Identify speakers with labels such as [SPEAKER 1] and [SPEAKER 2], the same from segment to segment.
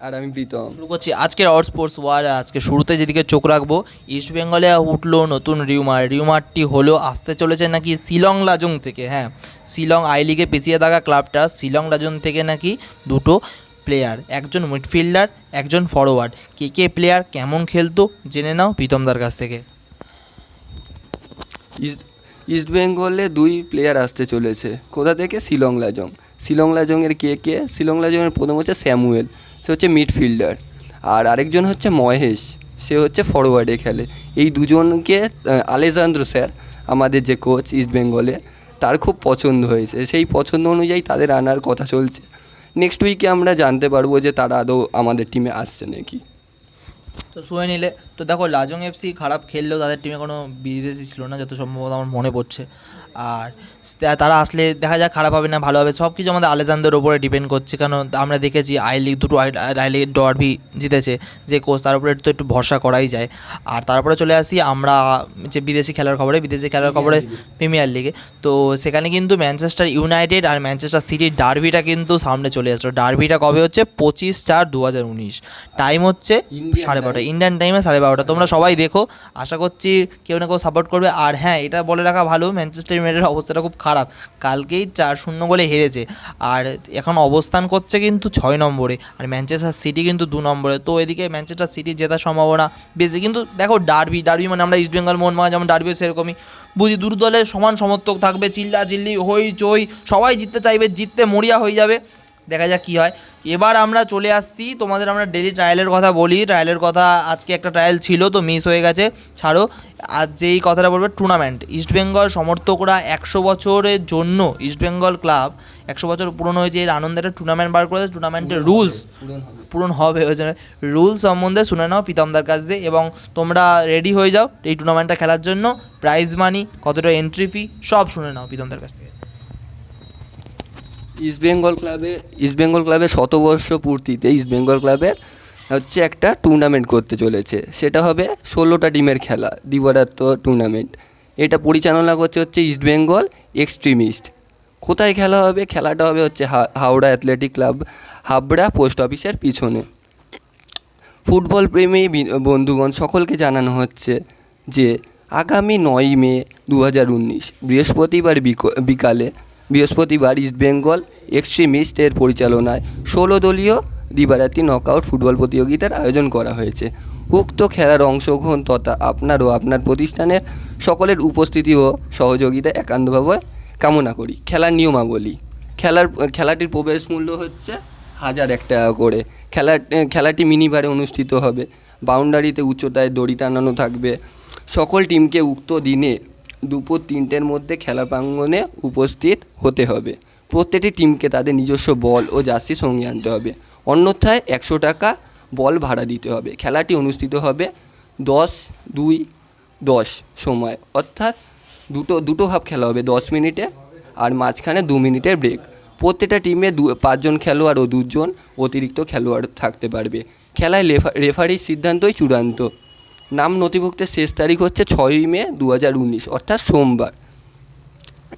[SPEAKER 1] আর আমি প্রীতম।
[SPEAKER 2] শুরু করছি আজকের আউট স্পোর্টস ওয়ার আজকে শুরুতে যেদিকে চোখ রাখব ইস্ট বেঙ্গলে উঠল নতুন রিউমার রিউমারটি হলো আসতে চলেছে নাকি শিলং লাজং থেকে হ্যাঁ। শিলং আই লিগে পিছিয়ে থাকা ক্লাবটা শিলং লাজং থেকে নাকি দুটো প্লেয়ার একজন মিডফিল্ডার একজন ফরওয়ার্ড কে কে প্লেয়ার কেমন খেলতো জেনে নাও প্রীতমদার কাছ থেকে।
[SPEAKER 1] ইস্ট ইস্ট বেঙ্গলে দুই প্লেয়ার আসতে চলেছে। কোথা থেকে? শিলং লাজং। শিলং লাজংয়ের কে কে? শিলং লাজংয়ের প্রথম হচ্ছে স্যামুয়েল সে হচ্ছে মিডফিল্ডার আর আরেকজন হচ্ছে মহেশ, সে হচ্ছে ফরওয়ার্ডে খেলে। এই দুজনকে আলেজান্দ্র স্যার, আমাদের যে কোচ ইস্ট বেঙ্গলে তার খুব পছন্দ হয়েছে। সেই পছন্দ অনুযায়ী তাদের আনার কথা চলছে। নেক্সট উইকে আমরা জানতে পারব যে তারা আদৌ আমাদের টিমে আসছে নাকি।
[SPEAKER 2] তো শুয়ে নিলে, তো দেখো, লাজং এফসি খারাপ খেললেও তাদের টিমে কোনো বিদেশি ছিল না, যত সম্ভবত আমার মনে পড়ছে। আর তারা আসলে দেখা যাক খারাপ হবে না ভালো হবে সব কিছু আমাদের আলেজানদের ওপরে ডিপেন্ড করছে। কারণ আমরা দেখেছি আই লিগ দুটো আই লিগ ডরবি জিতেছে যে কোচ তার উপরে তো একটু ভরসা করাই যায়। আর তারপরে চলে আসি আমরা যে বিদেশি খেলার খবরে বিদেশি খেলার খবরে প্রিমিয়ার লিগে তো সেখানে কিন্তু ম্যানচেস্টার ইউনাইটেড আর ম্যানচেস্টার সিটির ডার্বিটা কিন্তু সামনে চলে আসলো। ডার্বিটা কবে হচ্ছে? পঁচিশ চার দু হাজার উনিশ। টাইম হচ্ছে সাড়ে বারোটা। ইন্ডিয়ান টাইমে সাড়ে বারোটা। তোমরা সবাই দেখো। আশা করছি কেউ না কেউ সাপোর্ট করবে। আর হ্যাঁ এটা বলে রাখা ভালো ম্যানচেস্টার ইউনাইটেডের অবস্থাটা খুব খারাপ। কালকেই চার শূন্য গোলে হেরেছে। আর এখন অবস্থান করছে কিন্তু ছয় নম্বরে। আর ম্যানচেস্টার সিটি কিন্তু দু নম্বরে। তো এদিকে ম্যানচেস্টার সিটি জেতার সম্ভাবনা বেশি। কিন্তু দেখো ডার্বি ডার্বি মানে আমরা ইস্টবেঙ্গল মোহনবাগান যেমন ডার্বিও সেরকমই। বুঝি দুটো দলের সমান সমর্থক থাকবে। চিল্লা চিল্লি হই চই সবাই জিততে চাইবে, জিততে মরিয়া হয়ে যাবে। দেখা যাক কী হয়। এবার আমরা চলে আসছি তোমাদের আমরা ডেলি ট্রায়ালের কথা বলি। ট্রায়ালের কথা আজকে একটা ট্রায়াল ছিল তো মিস হয়ে গেছে। ছাড়ো আর যেই কথাটা বলবে টুর্নামেন্ট ইস্টবেঙ্গল সমর্থকরা একশো বছরের জন্য ইস্টবেঙ্গল ক্লাব একশো বছর পুরনো হয়েছে। এর আনন্দের একটা টুর্নামেন্ট বার করেছে। টুর্নামেন্টের রুলস পূরণ হবে ওই জন্য। রুলস সম্বন্ধে শুনে নাও প্রীতমদার কাছ দিয়ে এবং তোমরা রেডি হয়ে যাও এই টুর্নামেন্টটা খেলার জন্য। প্রাইজ মানি কতটা এন্ট্রি ফি সব শুনে নাও প্রীতমদার কাছ থেকে।
[SPEAKER 1] ইস্ট বেঙ্গল ক্লাবে ইস্ট বেঙ্গল ক্লাবের শতবর্ষ পূর্তিতে ইস্ট বেঙ্গল ক্লাবের হচ্ছে একটা টুর্নামেন্ট করতে চলেছে। সেটা হবে ষোলোটা টিমের খেলা দিবারাত্ম টুর্নামেন্ট এটা পরিচালনা করছে হচ্ছে ইস্ট বেঙ্গল এক্সট্রিমিস্ট কোথায় খেলা হবে? খেলাটা হবে হচ্ছে Howrah athletic club Habra post অফিসের পিছনে। ফুটবল প্রেমী বন্ধুগণ, সকলকে জানানো হচ্ছে যে আগামী নয় মে দু হাজার উনিশ বৃহস্পতিবার বিক- বিকালে বৃহস্পতিবার ইস্টবেঙ্গল এক্সট্রিমিস্টের পরিচালনায় ষোলো দলীয় দিবারাত্রি নকআউট ফুটবল প্রতিযোগিতার আয়োজন করা হয়েছে। উক্ত খেলার অংশগ্রহণ তথা আপনার ও আপনার প্রতিষ্ঠানের সকলের উপস্থিতি ও সহযোগিতা একান্তভাবে কামনা করি। খেলার নিয়মাবলী। খেলার, খেলাটির প্রবেশ মূল্য হচ্ছে হাজার এক টাকা করে। খেলা, খেলাটি মিনিবারে অনুষ্ঠিত হবে। বাউন্ডারিতে উচ্চতায় দড়ি টানানো থাকবে। সকল টিমকে উক্ত দিনে দুপুর তিনটের মধ্যে খেলা প্রাঙ্গনে উপস্থিত হতে হবে। প্রত্যেকটি টিমকে তাদের নিজস্ব বল ও জার্সি সঙ্গে আনতে হবে। অন্যথায় একশো টাকা বল ভাড়া দিতে হবে। খেলাটি অনুষ্ঠিত হবে দশ দুই দশ সময়। অর্থাৎ দুটো দুটো হাফ খেলা হবে দশ মিনিটে আর মাঝখানে দু মিনিটের ব্রেক প্রত্যেকটা টিমে দু, পাঁচজন খেলোয়াড় ও দুজন অতিরিক্ত খেলোয়াড় থাকতে পারবে। খেলায় রেফারির সিদ্ধান্তই চূড়ান্ত। নাম নথিভুক্তের শেষ তারিখ হচ্ছে ছয়ই মে দু হাজার উনিশ, অর্থাৎ সোমবার।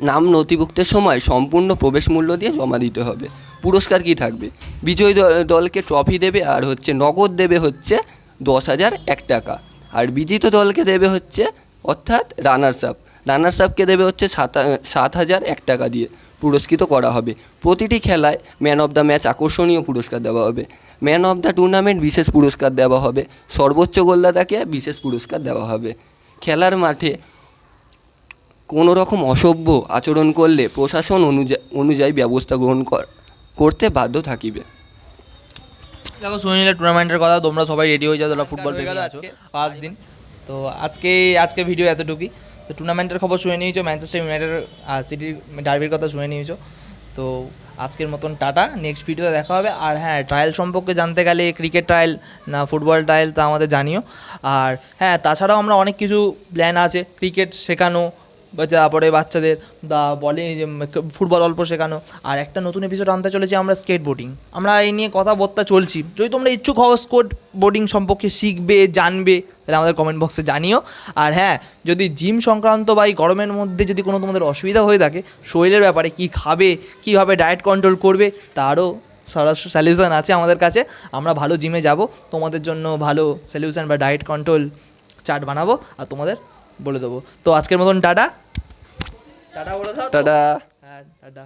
[SPEAKER 1] নাম নথিভুক্তের সময় সম্পূর্ণ প্রবেশ মূল্য দিয়ে জমা দিতে হবে। পুরস্কার কি থাকবে? বিজয়ী দলকে ট্রফি দেবে আর হচ্ছে নগদ দেবে হচ্ছে দশ হাজার এক টাকা। আর বিজিত দলকে দেবে হচ্ছে, অর্থাৎ রানার্স আপ রানার্স আপকে দেবে হচ্ছে সাত সাত হাজার এক টাকা দিয়ে। পুরস্কৃত করা হবে। প্রতিটি খেলায় ম্যান অফ দ্য ম্যাচ আকর্ষণীয় পুরস্কার দেওয়া হবে। ম্যান অফ দ্য টুর্নামেন্ট বিশেষ পুরস্কার দেওয়া হবে। সর্বোচ্চ গোলদাতাকে বিশেষ পুরস্কার দেওয়া হবে। খেলার মাঠে কোনো রকম অসভ্য আচরণ করলে প্রশাসন অনুযায়ী অনুযায়ী ব্যবস্থা গ্রহণ কর- করতে বাধ্য থাকিবে।
[SPEAKER 2] দেখো শুনে নিলে টুর্নামেন্টের কথা তোমরা সবাই রেডি হয়ে যাও তোমরা ফুটবল আজকে। পাঁচ দিন। তো আজকে আজকে ভিডিও এতটুকুই। তো টুর্নামেন্টের খবর শুনে নিয়েছো ম্যানচেস্টার ইউনাইটেড আর সিটির ডার্বির কথা শুনে নিয়েছো। তো আজকের মতন টাটা নেক্সট ভিডিওতে দেখা হবে। আর হ্যাঁ ট্রায়াল সম্পর্কে জানতে গেলে ক্রিকেট ট্রায়াল না ফুটবল ট্রায়াল তা আমাদের জানিও। আর হ্যাঁ তাছাড়াও আমরা অনেক কিছু প্ল্যান আছে ক্রিকেট শেখানো তারপরে বাচ্চাদের দা বলে ফুটবল অল্প শেখানো। আর একটা নতুন এপিসোড আনতে চলেছি আমরা স্কেট বোর্ডিং আমরা এই নিয়ে কথাবার্তা চলছি। যদি তোমরা ইচ্ছুক হও স্কেট বোর্ডিং সম্পর্কে শিখবে, জানবে, তাহলে আমাদের কমেন্ট বক্সে জানিও। আর হ্যাঁ যদি জিম সংক্রান্ত বা এই গরমের মধ্যে যদি কোনো তোমাদের অসুবিধা হয়ে থাকে, শরীরের ব্যাপারে কি খাবে, কীভাবে ডায়েট কন্ট্রোল করবে, তারও সলিউশন আছে আমাদের কাছে। আমরা ভালো জিমে যাব, তোমাদের জন্য ভালো সলিউশন বা ডায়েট কন্ট্রোল চার্ট বানাবো, আর তোমাদের বলে দেবো। তো আজকের মতন টাটা। টাটা। বলে দাও
[SPEAKER 1] টাটা।
[SPEAKER 2] হ্যাঁ টাটা।